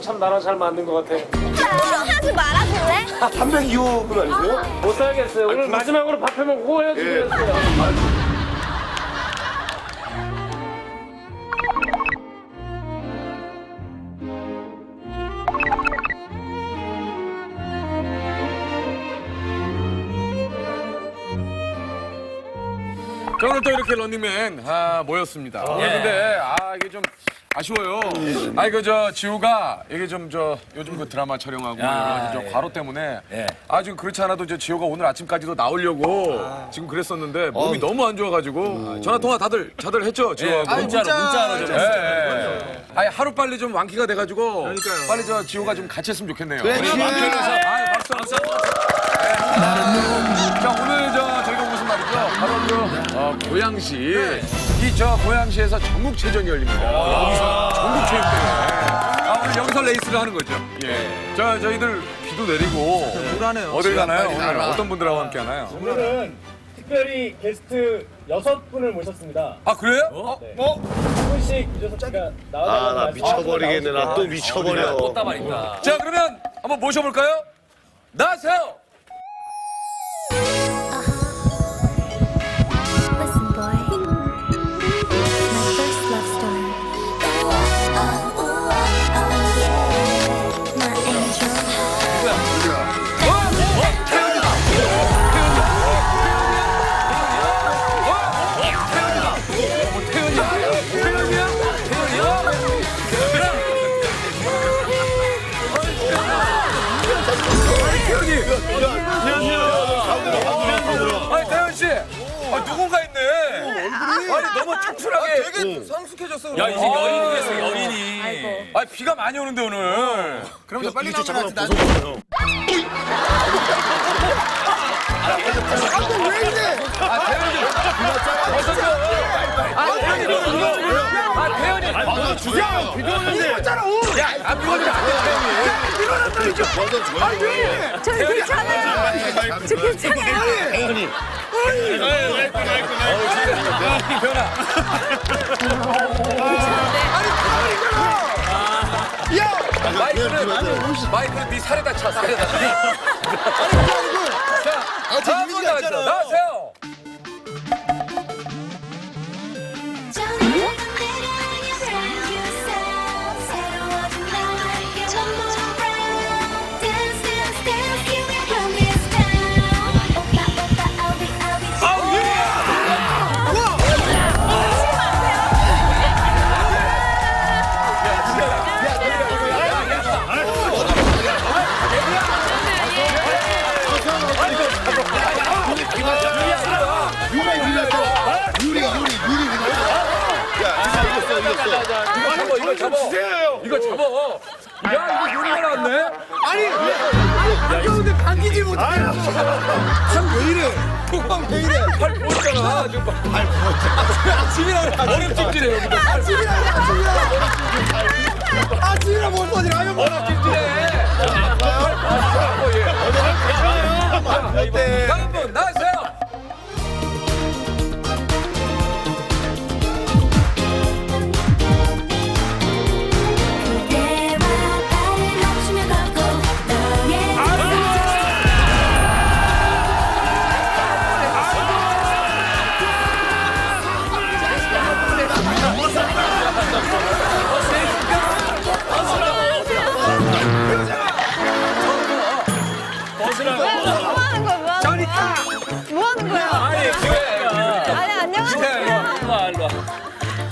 참 나랑 잘 맞는 것 같아. 하지 말아줄래? 302호분 아니세요? 못 살겠어요. 오늘 마지막으로 밥 해먹고 헤어지기로 했어요. 자, 오늘 또 이렇게 런닝맨 아, 모였습니다. 오늘 근데 아 이게 좀 아쉬워요. 아 이거 저 지호가 이게 좀 저 요즘 그 드라마 촬영하고 여러 가지 좀 과로 때문에 아 지금 그렇지 않아도 저 지호가 오늘 아침까지도 나오려고 지금 그랬었는데 몸이 너무 안 좋아가지고 전화 통화 다들 다들 했죠 지호하고. 문자로 문자로 좀 예, 예. 아니 하루 빨리 좀 완기가 돼가지고 빨리 저 지호가 좀 같이 했으면 좋겠네요. 그래, 아, 박수 박수. 네. 자 오늘 저 바로 그 어, 고양시 이 저 고양시에서 전국체전이 열립니다. 여기서 전국체육대회. 아 오늘 여기서 레이스를 하는 거죠. 예. 자 저희들 비도 내리고 어딜 가나요? 오늘 어떤 분들하고 함께 하나요? 오늘은 특별히 게스트 여섯 분을 모셨습니다. 아 그래요? 어? 한 분씩 유재석 씨가 나와달라고 아, 나 미쳐버리겠네. 나 또 미쳐버려. 꽃다발 있다. 자 그러면 한번 모셔볼까요? 나세요. 아니 태연 씨, 아 누군가 있네. 아니 너무 청순하게. 되게 성숙해졌어. 야 이제 여인이 됐어 여인이. 아 비가 많이 오는데 오늘. 그럼 저 빨리 나가야지. 나 아, 태연이. 벗었어. 아, 태연이 벗었어. 아, 태연이. 맞아, 주세요. 야, 안 비워주면 안 돼, 태연이. 저 괜찮아요. 저 괜찮아요. 마이크는, 마이크는 네 살에다 차, 살에다. 자, 다음 분 나가죠. 나와세요. 잡아, 이거 잡아. 이거 잡아. 야, 이거 요리가 나왔네? 팔 부었잖아. 지금 팔 부었잖아. 아침이라 얼음 찜질해, 여기도. 아침이라 못 써지, 라면 얼음 찜질해. 다음 분, 나와주세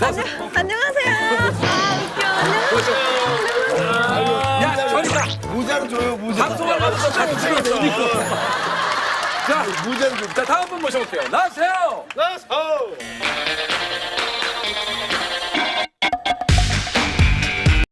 안녕하세요. 아 웃겨. 야, 저리 가. 무장 줘요, 무장. 방송을 하면서 자꾸 지금 자, 무장 좀. 자, 다음 분 모셔볼게요. 나와주세요. 나서.